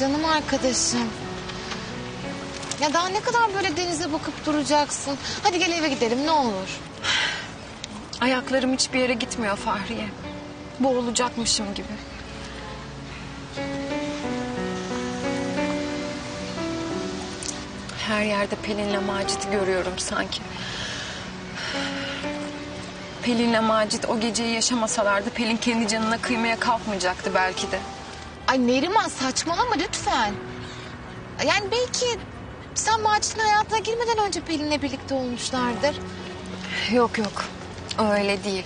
Canım arkadaşım. Ya daha ne kadar böyle denize bakıp duracaksın? Hadi gel eve gidelim ne olur. Ayaklarım hiçbir yere gitmiyor Fahriye. Boğulacakmışım gibi. Her yerde Pelin'le Macit'i görüyorum sanki. Pelin'le Macit o geceyi yaşamasalardı Pelin kendi canına kıymaya kalkmayacaktı belki de. Ay Neriman saçmalama lütfen. Yani belki sen Macit'in hayatına girmeden önce Pelin'le birlikte olmuşlardır. Yok yok öyle değil.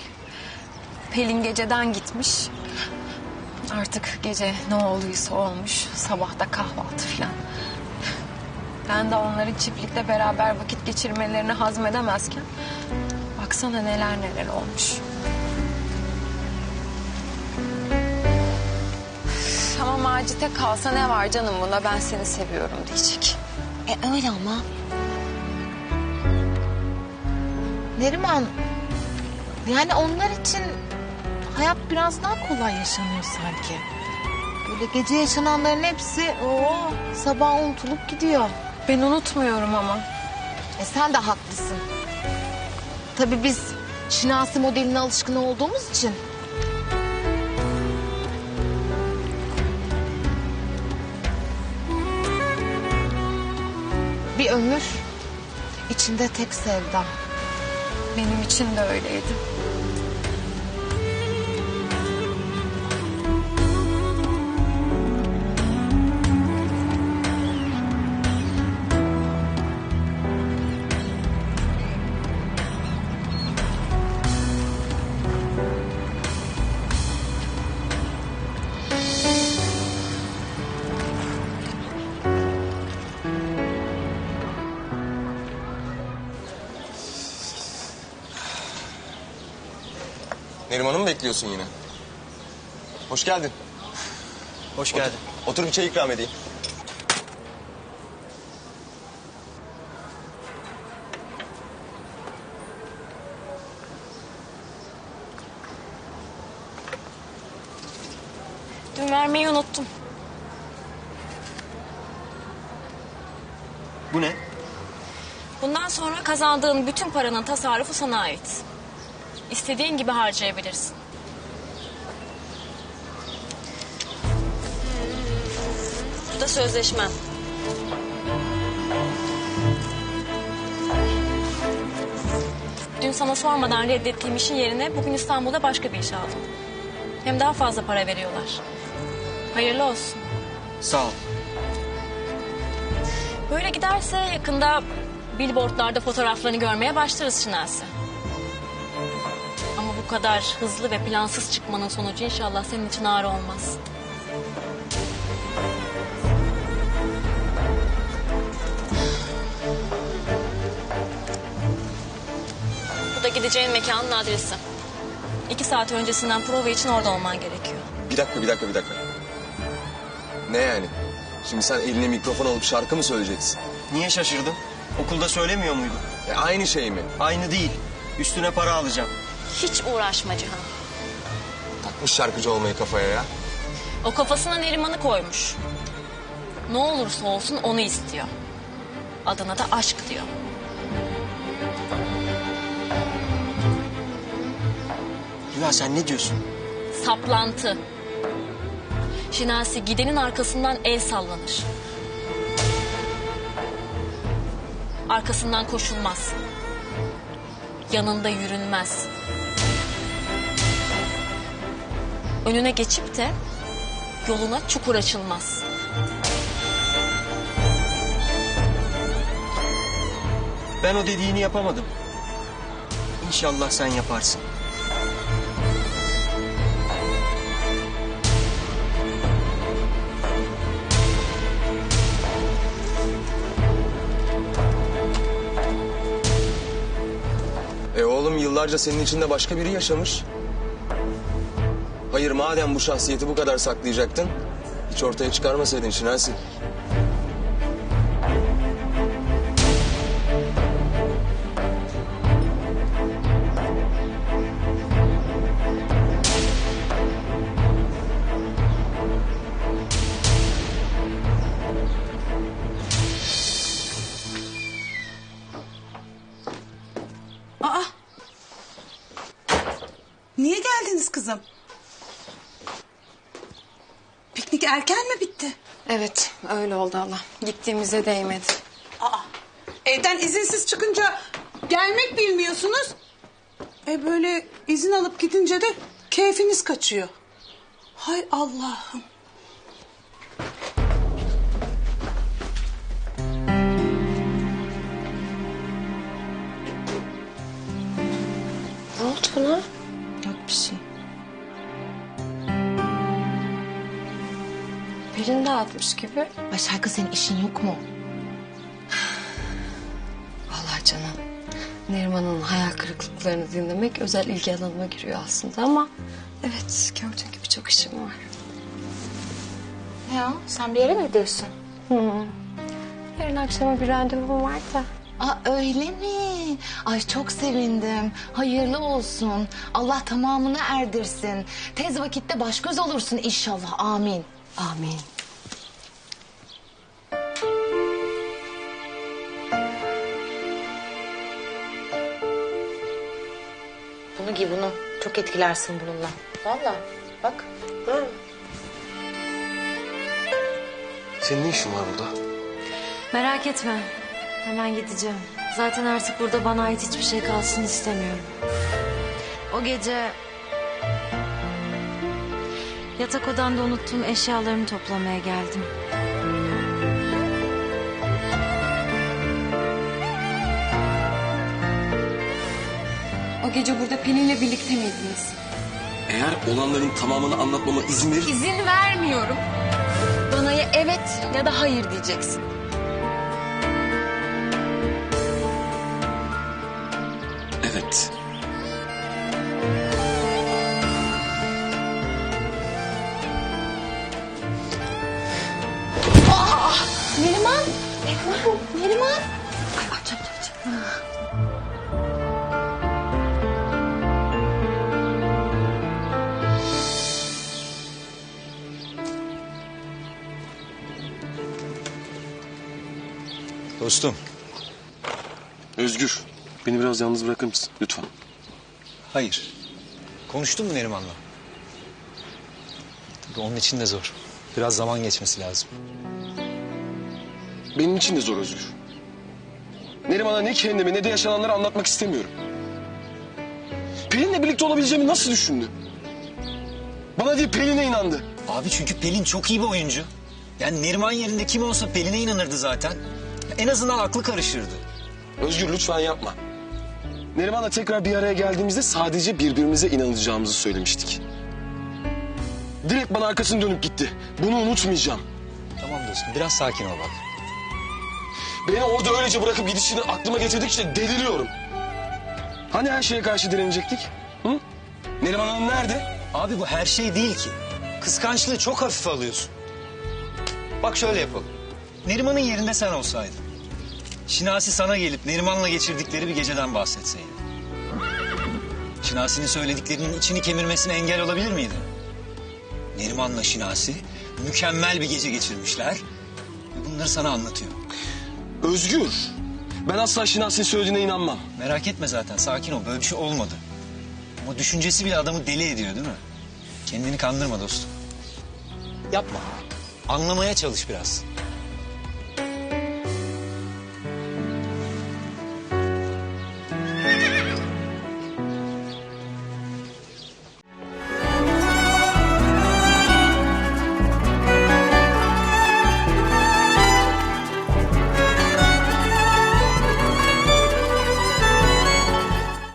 Pelin geceden gitmiş. Artık gece ne olduysa olmuş. Sabahta kahvaltı falan. Ben de onları çiftlikte beraber vakit geçirmelerini hazmedemezken... ...baksana neler neler olmuş. Macit'e kalsa ne var canım buna ben seni seviyorum diyecek. E öyle ama. Neriman yani onlar için hayat biraz daha kolay yaşanıyor sanki. Böyle gece yaşananların hepsi o sabah unutulup gidiyor. Ben unutmuyorum ama. E sen de haklısın. Tabii biz Şinasi modeline alışkın olduğumuz için. Bir ömür içinde tek sevda. Benim için de öyleydi. Neriman'ı mı bekliyorsun yine? Hoş geldin. Hoş geldin. Otur bir çay ikram edeyim. Dün vermeyi unuttum. Bu ne? Bundan sonra kazandığın bütün paranın tasarrufu sana ait. İstediğin gibi harcayabilirsin. Bu da sözleşmem. Dün sana sormadan reddettiğim işin yerine bugün İstanbul'da başka bir iş aldım. Hem daha fazla para veriyorlar. Hayırlı olsun. Sağ ol. Böyle giderse yakında billboardlarda fotoğraflarını görmeye başlarız Şinasi. Bu kadar hızlı ve plansız çıkmanın sonucu inşallah senin için ağır olmaz. Bu da gideceğin mekanın adresi. İki saat öncesinden prova için orada olman gerekiyor. Bir dakika, bir dakika, bir dakika. Ne yani? Şimdi sen eline mikrofon alıp şarkı mı söyleyeceksin? Niye şaşırdın? Okulda söylemiyor muydun? E, aynı şey mi? Aynı değil. Üstüne para alacağım. Hiç uğraşma Cihan. Takmış şarkıcı olmayı kafaya ya. O kafasına Neriman'ı koymuş. Ne olursa olsun onu istiyor. Adına da aşk diyor. Ya sen ne diyorsun? Saplantı. Şinasi gidenin arkasından el sallanır. Arkasından koşulmaz. Yanında yürünmez. Önüne geçip de yoluna çukur açılmaz. Ben o dediğini yapamadım. İnşallah sen yaparsın. E oğlum yıllarca senin içinde başka biri yaşamış. Hayır madem bu şahsiyeti bu kadar saklayacaktın... ...hiç ortaya çıkarmasaydın Şinasi. Aa! Niye geldiniz kızım? Erken mi bitti? Evet öyle oldu Allah. Gittiğimize değmedi. Aa, evden izinsiz çıkınca gelmek bilmiyorsunuz. E böyle izin alıp gidince de keyfiniz kaçıyor. Hay Allah'ım. Dağıtmış gibi. Ay şarkı senin işin yok mu? Vallahi canım. Neriman'ın hayal kırıklıklarını dinlemek özel ilgi alanıma giriyor aslında ama... Evet gördüğün gibi çok işim var. Ya sen bir yere mi gidiyorsun? Yarın akşama bir randevum var da. Aa öyle mi? Ay çok sevindim. Hayırlı olsun. Allah tamamını erdirsin. Tez vakitte baş göz olursun inşallah. Amin. Amin. Bunu giy bunu. Çok etkilersin bununla. Vallahi bak. Senin ne işin var burada? Merak etme. Hemen gideceğim. Zaten artık burada bana ait hiçbir şey kalsın istemiyorum. O gece... Yatak odanda unuttuğum eşyalarımı toplamaya geldim. Gece burada Pelin'le birlikte miydiniz? Eğer olanların tamamını anlatmama izin verir... İzin vermiyorum. Bana ya evet ya da hayır diyeceksin. Evet. Neriman. Neriman. Neriman. Ay, ay, çabuk, çabuk, Dostum, Özgür, beni biraz yalnız bırakır mısın lütfen? hayır. Konuştun mu Neriman'la? Tabii onun için de zor. Biraz zaman geçmesi lazım. Benim için de zor Özgür. Neriman'a ne kendimi ne de yaşananları anlatmak istemiyorum. Pelin'le birlikte olabileceğimi nasıl düşündü? Bana değil Pelin'e inandı. Abi çünkü Pelin çok iyi bir oyuncu. Yani Neriman yerinde kim olsa Pelin'e inanırdı zaten. En azından aklı karışırdı. Özgür lütfen yapma. Neriman'la tekrar bir araya geldiğimizde sadece birbirimize inanacağımızı söylemiştik. Direkt bana arkasını dönüp gitti. Bunu unutmayacağım. Tamam dostum, biraz sakin ol bak. Beni orada öylece bırakıp gidişini aklıma getirdikçe deliriyorum. Hani her şeye karşı direnecektik? Hı? Neriman Hanım nerede? Abi bu her şey değil ki. Kıskançlığı çok hafife alıyorsun. Bak şöyle yapalım. Neriman'ın yerinde sen olsaydın. Şinasi sana gelip Neriman'la geçirdikleri bir geceden bahsetseydi. Şinasi'nin söylediklerinin içini kemirmesine engel olabilir miydin? Neriman'la Şinasi mükemmel bir gece geçirmişler. Ve bunları sana anlatıyor. Özgür. Ben asla Şinasi'nin söylediğine inanmam. Merak etme zaten sakin ol böyle bir şey olmadı. Ama düşüncesi bile adamı deli ediyor değil mi? Kendini kandırma dostum. Yapma. Anlamaya çalış biraz.